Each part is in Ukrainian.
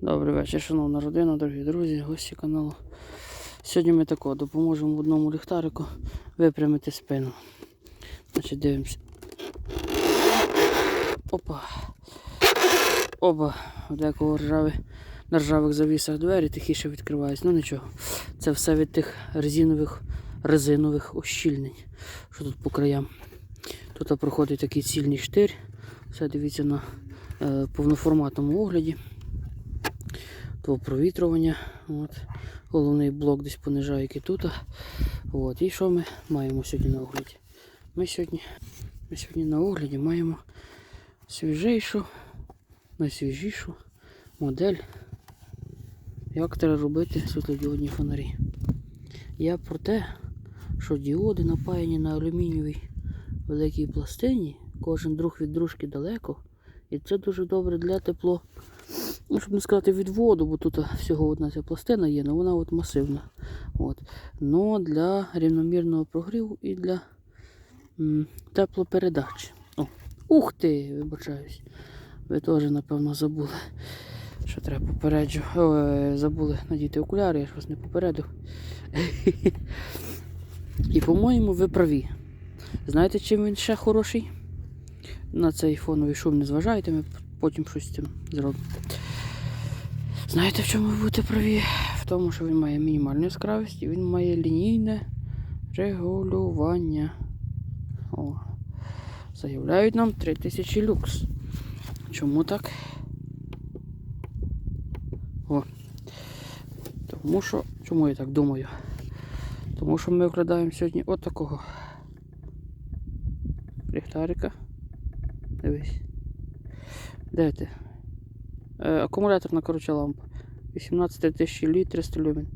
Добрий вечір, шановна родина, дорогі друзі, гості каналу. Сьогодні ми тако допоможемо одному ліхтарику випрямити спину. Значить, дивимося. Опа. Оба. Декого ржаві, на ржавих завісах двері тихіше відкриваються. Ну нічого. Це все від тих резинових, резинових ощільнень, що тут по краям. Тут проходить такий цільний штир. Все дивіться на е, повноформатному огляді то провітрювання. От. Головний блок десь понижає, який тут. От. І що ми маємо сьогодні на огляді? Ми сьогодні, ми сьогодні на огляді маємо свіжейшу, найсвіжішу модель, як треба робити світлодіодні фонарі. Я про те, що діоди напаяні на алюмінієвій великій пластині, кожен друг від дружки далеко. І це дуже добре для тепло ну, щоб не сказати відводу, бо тут всього одна ця пластина є, але вона от масивна. От. Но для рівномірного прогріву і для м, теплопередачі. О, ух ти, вибачаюсь. Ви теж, напевно, забули, що треба попереджу. Ой, забули надіти окуляри, я ж вас не попередив. І, по-моєму, ви праві. Знаєте, чим він ще хороший? На цей фоновий шум не зважайте, ми потім щось з цим зробимо. Знаєте, в чому ви будете праві? В тому, що він має мінімальну яскравість і він має лінійне регулювання. О. Заявляють нам 3000 люкс. Чому так? О. Тому що. Чому я так думаю? Тому що ми оглядаємо сьогодні от такого ліхтарика. Дивись. Де ти? Е, акумуляторна коротше, лампа. 18 тисяч літ 300 люмен.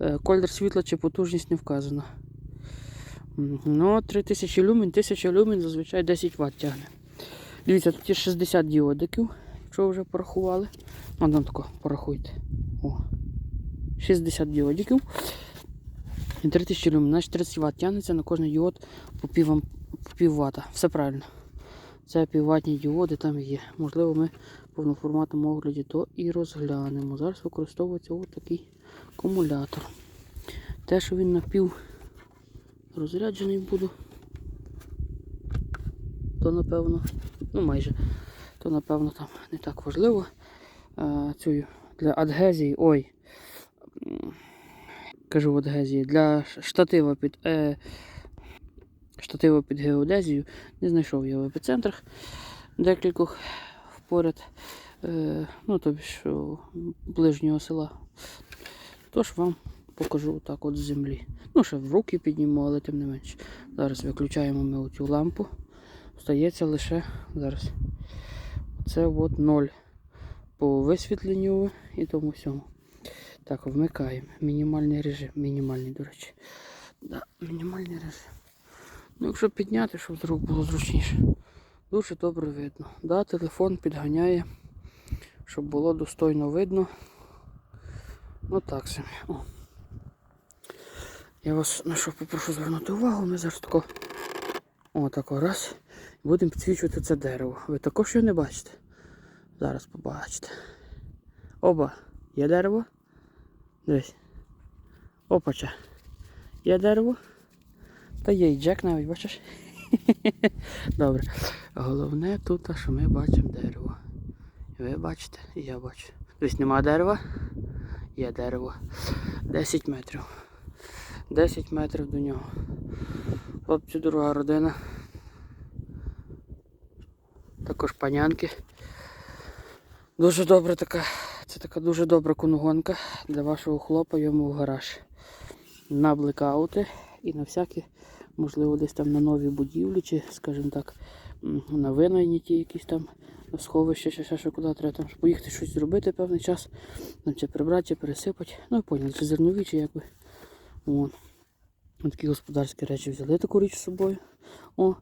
Е, колір світла чи потужність не вказана. Ну, 3000 люмен, 1000 люмен зазвичай 10 Вт тягне. Дивіться, тут є 60 діодиків, якщо вже порахували. Ну, там тако, порахуйте. О. 60 діодиків. І 3000 люмен, значить 30 Вт тягнеться на кожний діод по пів, по пів вата. Все правильно. Це півватні діоди там є. Можливо, ми повноформатному огляді то і розглянемо. Зараз використовується ось такий акумулятор. Те, що він напів розряджений буду, то напевно, ну майже, то напевно там не так важливо. А, цю для адгезії, ой, кажу адгезії, для штатива під. Е, штатива під геодезію. Не знайшов я в епіцентрах декількох поряд, е, ну тобі ж ближнього села. Тож вам покажу так от з землі. Ну, ще в руки підніму, але тим не менше. Зараз виключаємо ми оцю лампу. Стається лише зараз. Це от ноль по висвітленню і тому всьому. Так, вмикаємо. Мінімальний режим. Мінімальний, до речі. Да, мінімальний режим. Ну, якщо підняти, щоб рук було зручніше. Дуже добре видно. Да, телефон підганяє, щоб було достойно видно. Ну так собі. Я вас на що попрошу звернути увагу, ми зараз тако. О, тако раз. Будемо підсвічувати це дерево. Ви також його не бачите? Зараз побачите. Оба. Є дерево? Дивись. Опача. Є дерево? Та є і Джек навіть, бачиш? Добре. Головне тут, що ми бачимо дерево. Ви бачите, і я бачу. Тобто нема дерева, є дерево. 10 метрів. 10 метрів до нього. Хлопці, дорога родина. Також панянки. Дуже добра така. Це така дуже добра кунгонка для вашого хлопа йому в гараж. На блекаути і на всякі, можливо, десь там на нові будівлі, чи, скажімо так, на винайняті якісь там сховища, чи ще що куди треба там поїхати щось зробити певний час, там, чи прибрати, чи пересипати. Ну, поняли, чи зернові, чи як би. О. Такі господарські речі взяли таку річ з собою. О,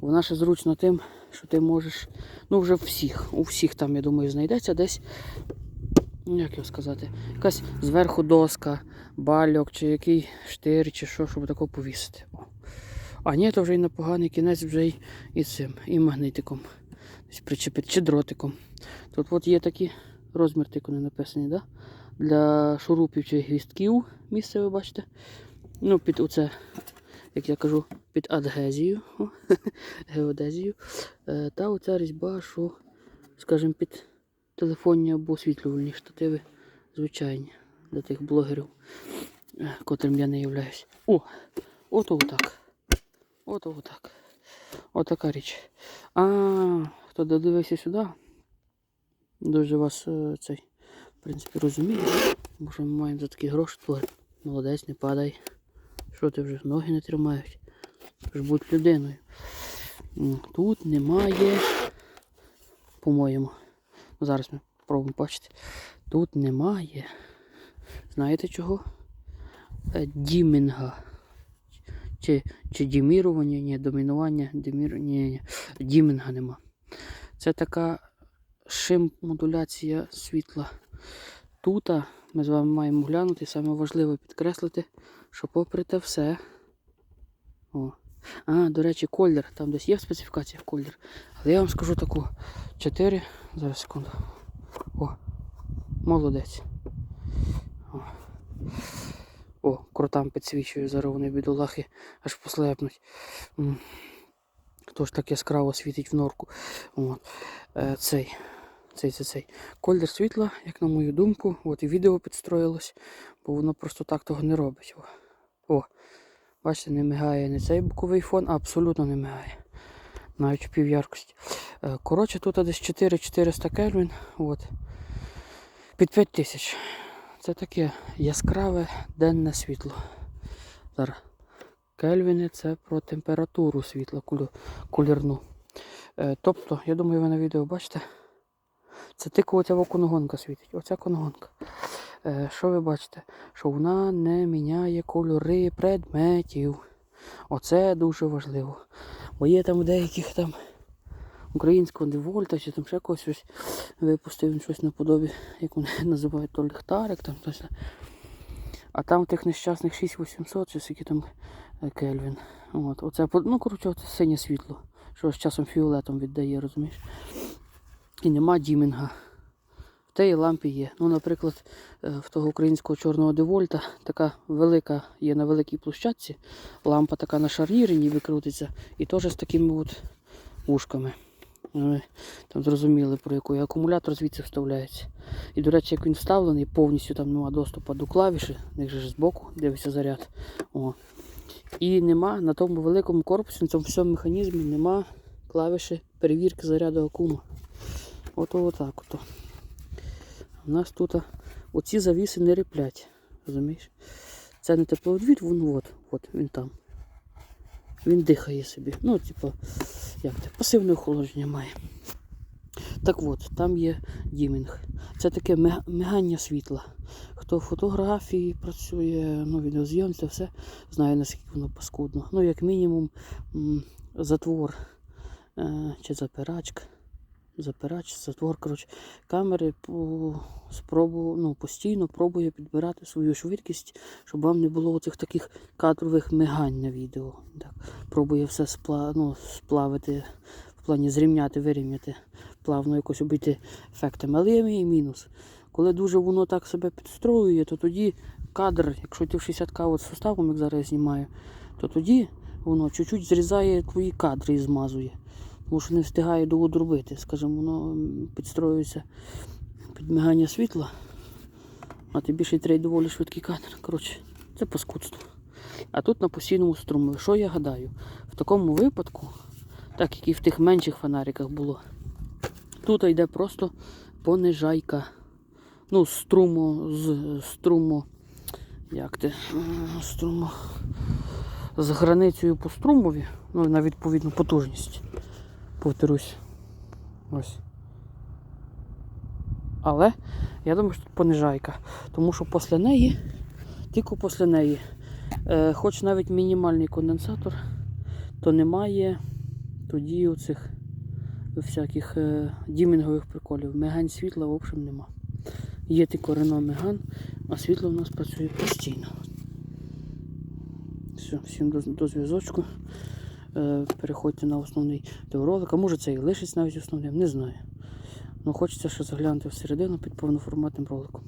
вона ще зручна тим, що ти можеш, ну вже всіх, у всіх там, я думаю, знайдеться десь ну, як його сказати, якась зверху доска, бальок, чи який штир, чи що, щоб тако повісити. О. А ні, то вже й на поганий кінець вже й і цим, і магнитиком. Десь причепити, чи дротиком. Тут от є такі Розмір тільки не написаний, да? Для шурупів чи гвістків місце ви бачите. Ну, під оце, як я кажу, під адгезію, геодезію. Е, Та оця різьба, що, скажімо, під телефонні або освітлювальні штативи звичайні для тих блогерів, е, котрим я не являюсь. О! Ото отак. Ото отак. Отака річ. А, хто додивився сюди, дуже вас е, цей, в принципі, розуміє. Бо ми маємо за такі гроші творити. Молодець, не падай. Що ти вже ноги не тримають? Ж будь людиною. Тут немає, по-моєму. Зараз ми пробуємо бачити. Тут немає. Знаєте чого? Е, Дімінга. Чи, чи дімірування, ні, домінування, дімір, дімінга нема. Це така шим-модуляція світла. Тут ми з вами маємо глянути, саме важливо підкреслити, що попри те все. О. А, до речі, колір. Там десь є в специфікаціях колір. Але я вам скажу таку 4. Зараз секунду. О, молодець. О, крутам підсвічую, зараз вони бідолахи аж послепнуть. М. Хто ж так яскраво світить в норку. От. Е, цей. Цей, цей, цей. Колір світла, як на мою думку, от і відео підстроїлось, бо воно просто так того не робить. О, О. бачите, не мигає не цей боковий фон, а абсолютно не мигає. Навіть в півяркості. Е, Коротше, тут десь 4400 кельвін. От. Під 5000. Це таке яскраве денне світло. Зараз. Кельвіни це про температуру світла кулірну. Е, тобто, я думаю, ви на відео бачите. Це тільки оця коногонка світить. Оця коногонка. Е, що ви бачите? Що вона не міняє кольори предметів. Оце дуже важливо. Бо є там деяких там українського девольта чи там ще когось щось випустив він щось наподобі, як вони називають, то ліхтарик там хтось. А там тих нещасних 6800 чи скільки там е, Кельвін. От, оце, ну, коротше, оце синє світло, що з часом фіолетом віддає, розумієш? І нема дімінга. В тієї лампі є. Ну, наприклад, е, в того українського чорного девольта така велика є на великій площадці. Лампа така на шарнірі ніби крутиться. І теж з такими от вушками. Ви Там зрозуміли, про який акумулятор звідси вставляється. І, до речі, як він вставлений, повністю там немає доступу до клавіші, них же збоку дивиться заряд. О. І нема на тому великому корпусі, на цьому всьому механізмі нема клавіші перевірки заряду акума. Ото отак ото. У нас тут оці завіси не ріплять. Розумієш? Це не тепловідвід, він от, от, він там. Він дихає собі. Ну, типу, як це, пасивне охолодження має. Так от, там є дімінг. Це таке мигання світла. Хто в фотографії працює, ну, відеозйомці, все знає, наскільки воно паскудно. Ну, як мінімум, затвор е, чи запирачка. Запирач, затвор, коротше, камери по спробу, ну, постійно пробує підбирати свою швидкість, щоб вам не було оцих таких кадрових мигань на відео. Так, пробує все спла, ну, сплавити, в плані зрівняти, вирівняти, плавно якось обійти ефектами. Але є і мінус. Коли дуже воно так себе підстроює, то тоді кадр, якщо ти в 60к от з суставом, як зараз я знімаю, то тоді воно чуть-чуть зрізає твої кадри і змазує. Тому що не встигає довод робити. Скажімо, воно підстроюється під мигання світла, а ти більше треба доволі швидкий кадр. Коротше, це паскудство. А тут на постійному струму. Що я гадаю? В такому випадку, так як і в тих менших фонариках було, тут йде просто понижайка. Ну, струму з струму. Як ти? М, Струму. З границею по струмові, ну на відповідну потужність. Повторюсь. Ось. Але я думаю, що тут понижайка. Тому що після неї, тільки після неї, е, хоч навіть мінімальний конденсатор, то немає тоді оцих всяких е, дімінгових приколів. Мегань світла, в общем, нема. Є тільки Рено Меган, а світло у нас працює постійно. Все, всім до, до зв'язочку. Е, переходьте на основний відеоролик. А може це і лишиться навіть основним, не знаю. Ну хочеться ще заглянути всередину під повноформатним роликом.